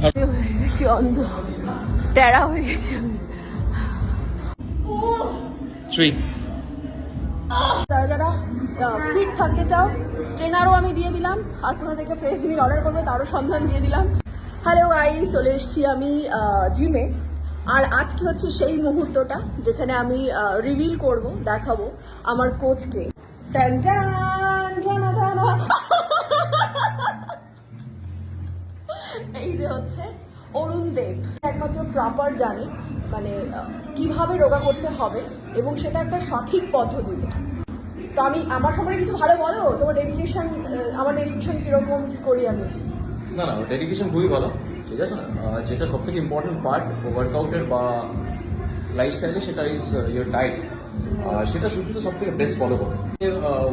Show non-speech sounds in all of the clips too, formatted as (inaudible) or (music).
হয়ে গেছি অন্ধ। টেরা হয়ে গেছি থ্রি যারা যারা ফিট থাকতে চাও ট্রেনারও আমি দিয়ে দিলাম। আর কোথা থেকে ফ্রেশ জিনিস অর্ডার করবে তারও সন্ধান দিয়ে দিলাম। হ্যালো চলে এসেছি আমি জিমে আর আজকে হচ্ছে সেই মুহূর্তটা যেখানে আমি রিভিল করব দেখাবো আমার কোচকে টান টান, (laughs) যে হচ্ছে অরুণ দেব। একমাত্র প্রপার জানে মানে কীভাবে রোগা করতে হবে এবং সেটা একটা সঠিক পদ্ধতিতে তো আমি, আমার সম্পর্কে কিছু ভালো বলো? তোমার ডেডিকেশন আমার ডেডিকেশন কীরকম, কি করি আমি? না না ডেডিকেশন খুবই ভালো। ঠিক আছে না? যেটা সব থেকে ইম্পর্টেন্ট পার্ট ওয়ার্কআউটের বা লাইফস্টাইলে সেটা ইজ ইয়োর ডায়েট সেটা শুধু তো সব থেকে বেস্ট ফলো করো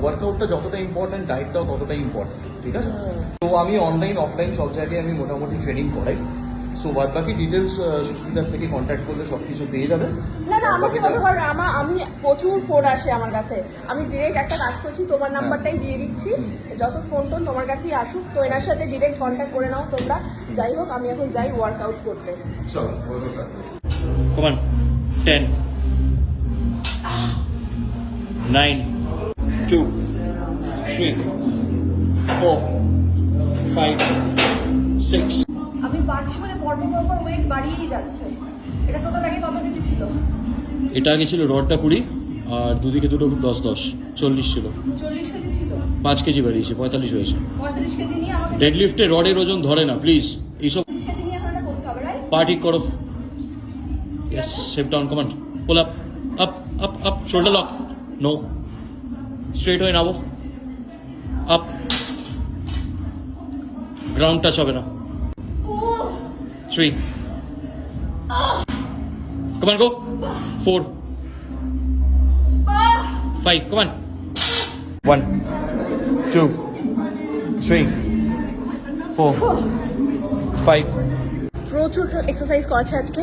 ওয়ার্কআউটটা যতটা ইম্পর্টেন্ট ডায়েটটাও ততটাই ইম্পর্টেন্ট ঠিক আছে? তো আমি অনলাইন অফলাইন সব জায়গায় আমি মোটামুটি ট্রেনিং করাই। সো বাদ বাকি ডিটেলস সুস্মিতার থেকে কন্ট্যাক্ট করলে সব কিছু পেয়ে যাবে। না না আমাকে বলতে আমার আমি প্রচুর ফোন আসে আমার কাছে। আমি ডিরেক্ট একটা কাজ করছি তোমার নাম্বারটাই দিয়ে দিচ্ছি। যত ফোন টোন তোমার কাছেই আসুক তো এনার সাথে ডিরেক্ট কন্ট্যাক্ট করে নাও তোমরা। যাই হোক আমি এখন যাই ওয়ার্কআউট করতে। চলো on. Ten. Nine. Two. Three. Four. Five. Six. আমি বাড়ছি মানে পর্ব পরপর ওয়েট বাড়িয়েই যাচ্ছে এটা টোটাল আগে কত কেজি ছিল এটা আগে ছিল রডটা কুড়ি আর দুদিকে দুটো দশ দশ চল্লিশ ছিল চল্লিশ কেজি ছিল পাঁচ কেজি বাড়িয়েছে পঁয়তাল্লিশ হয়েছে পঁয়ত্রিশ কেজি নিয়ে আমাকে ডেডলিফটে রডের ওজন ধরে না প্লিজ এইসব তিরিশ কেজি নিয়ে এখন এটা করতে হবে রাইট পা ঠিক করো Yes, step down, come on. Pull up, up, up, up, shoulder lock. No. Straight হয়ে নামো। আপ গ্রাউন্ড টাচ হবে না। Three come on go four five come on one two three four five প্রচুর exercise করেছে আজকে।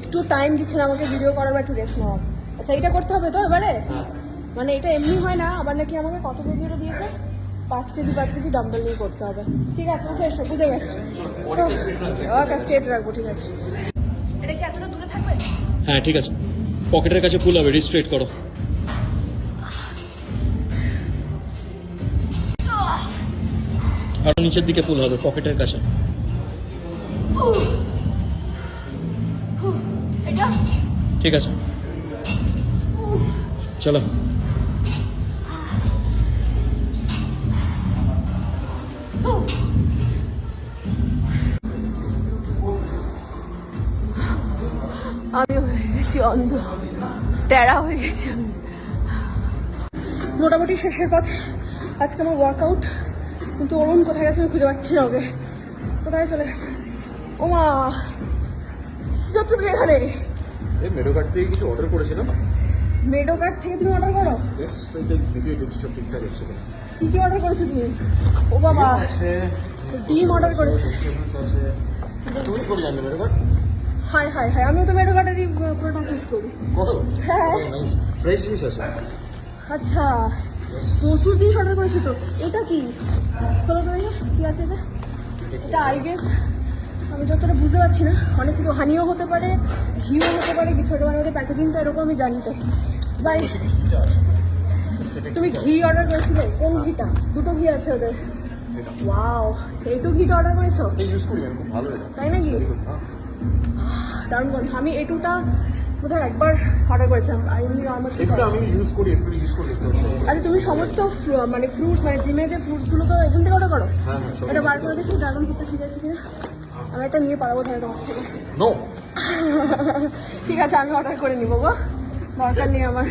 একটু time দিচ্ছে না আমাকে ভিডিও করার বা একটু রেস্ট নেওয়া আচ্ছা এটা করতে হবে তো এবারে? মানে এটা এমনি হয় না আবার নাকি আমাকে কত কেজি দিয়েছে? পাঁচ কেজি পাঁচ কেজি ডাম্বেল নিয়ে করতে হবে। ঠিক আছে উঠে এসো বুঝে গেছি। ওকে স্ট্রেট রাখব ঠিক আছে। এটা কি এতটা দূরে থাকবে? হ্যাঁ ঠিক আছে। পকেটের কাছে ফুল হবে রিস্ট্রেট করো। আরও নিচের দিকে ফুল হবে পকেটের কাছে। ঠিক আছে। চলো। আমি হয়ে গেছি অন্ধ। টেরা হয়ে গেছি আমি। মোটামুটি শেষের পথে। আজকে আমার ওয়ার্কআউট কিন্তু অরুণ কোথায় গেছে আমি খুঁজে পাচ্ছি না ওকে। কোথায় চলে গেছে? ও মা করছ তুমি এখানে। এই মেরো কার্ড থেকে কিছু অর্ডার করেছিলাম মেডো কার্ড থেকে তুমি অর্ডার করো? বেশ এইটা ভিডিও দেখছি সব ঠিকঠাক এসছে। কি কি অর্ডার করেছ তুমি? ও বাবা। আছে ডিম অর্ডার করেছে। তুমি করে জানলে মেরো কার্ড হাই হাই হাই আমিও তো মেডো কার্ডেরই প্রোডাক্ট ইউজ করি। কত? হ্যাঁ। ফ্রেশ জিনিস আছে। আচ্ছা। প্রচুর জিনিস অর্ডার করেছি তো। এটা কি? খোলো তো কি আছে এটা? এটা আই গেস আমি যতটা বুঝতে পারছি না অনেক কিছু হানিও হতে পারে ঘিও হতে পারে কিছু হতে পারে ওদের প্যাকেজিংটা এরকম আমি জানি তো। বাই তুমি ঘি অর্ডার করেছিলে? কোন ঘিটা? দুটো ঘি আছে ওদের। ওয়াও এইটু ঘিটা অর্ডার করেছ? তাই নাকি? Very good, হ্যাঁ। দারুণ গন্ধ। আমি এটুটা বোধহয় একবার অর্ডার করেছিলাম। আই এমনি নর্মাল আমি ইউজ করি একটু ইউজ করি আচ্ছা তুমি সমস্ত মানে ফ্রুটস মানে জিমে যে ফ্রুটসগুলো তো এখান থেকে অর্ডার করো? হ্যাঁ হ্যাঁ এটা বার করে। দেখি ড্রাগন ফ্রুটটা ঠিক আছে কিনা? আমি একটা নিয়ে পালাবো তাহলে তোমার থেকে। নো (laughs) ঠিক আছে আমি অর্ডার করে নিবো গো। দরকার নেই আমার।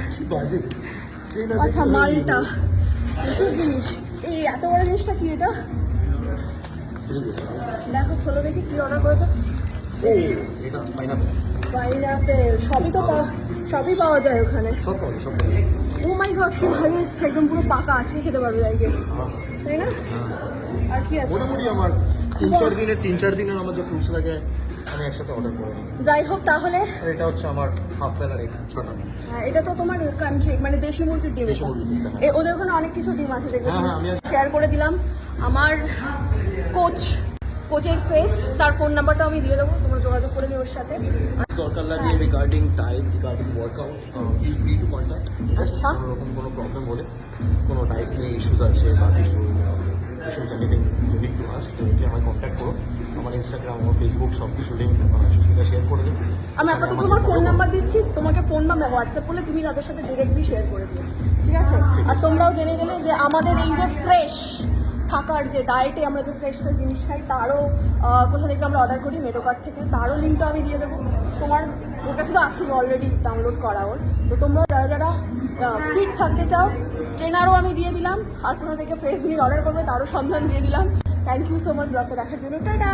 আচ্ছা মালটা। প্রচুর জিনিস। এই এত বড় জিনিসটা কি এটা? দেখো ছোটো দেখি কি অর্ডার করেছ। পাইনাপেল সবই তো পাওয়া সবই পাওয়া যায় ওখানে। ও মাই গড কি ভালো এসছে। একদম পুরো পাকা আজকে খেতে পারবে আই গেস তাই না? আর কি আছে? মোটামুটি আমার তিন চার দিনের তিন চার দিনের আমার যে ফ্রুটস লাগে আমি একসাথে অর্ডার করে নিই। যাই হোক তাহলে। আর এটা হচ্ছে আমার হাফ বেলার এক ছটা। হ্যাঁ, এটা তো তোমার কান্ট্রি মানে দেশি মুরগির ডিম দেশি মুরগির ডিম, হ্যাঁ। এ, ওদের ওখানে অনেক কিছু ডিম আছে দেখবে হ্যাঁ, আমি শেয়ার করে দিলাম। আমার কোচ কোচের ফেস তার ফোন নাম্বারটাও আমি দিয়ে দেবো তোমরা যোগাযোগ করে নিও ওর সাথে। দরকার লাগে regarding type regarding workout feel free to contact আচ্ছা। কোনো রকম কোনো প্রবলেম হলে কোনো টাইপ নিয়ে ইস্যুস আছে বা কিছু issues anything unique to us directly আমায় কন্ট্যাক্ট করো আমার ইনস্টাগ্রাম ও ফেসবুক সব কিছু লিঙ্ক সুস্মিতা শেয়ার করে দিন। আমি আপাতত তোমার ফোন নাম্বার দিচ্ছি তোমাকে ফোন বা হোয়াটসঅ্যাপ করলে তুমি তাদের সাথে ডিরেক্টলি শেয়ার করে দিও। ঠিক আছে? আর তোমরাও জেনে গেলে যে আমাদের এই যে ফ্রেশ থাকার যে ডায়েটে আমরা যে ফ্রেশ ফ্রেশ জিনিস খাই, তারও কোথা থেকে আমরা অর্ডার করি? মেডোকার্ট থেকে। তারও লিঙ্কটা আমি দিয়ে দেবো। তোমার, ওর কাছে তো আছেই অলরেডি ডাউনলোড করা ওর। তো তোমরা যারা যারা ফিট থাকতে চাও ট্রেনারও আমি দিয়ে দিলাম। আর কোথা থেকে ফ্রেশ জিনিস অর্ডার করবে, তারও সন্ধান দিয়ে দিলাম। থ্যাংক ইউ সো মাচ ব্লগটা দেখার জন্য। টাটা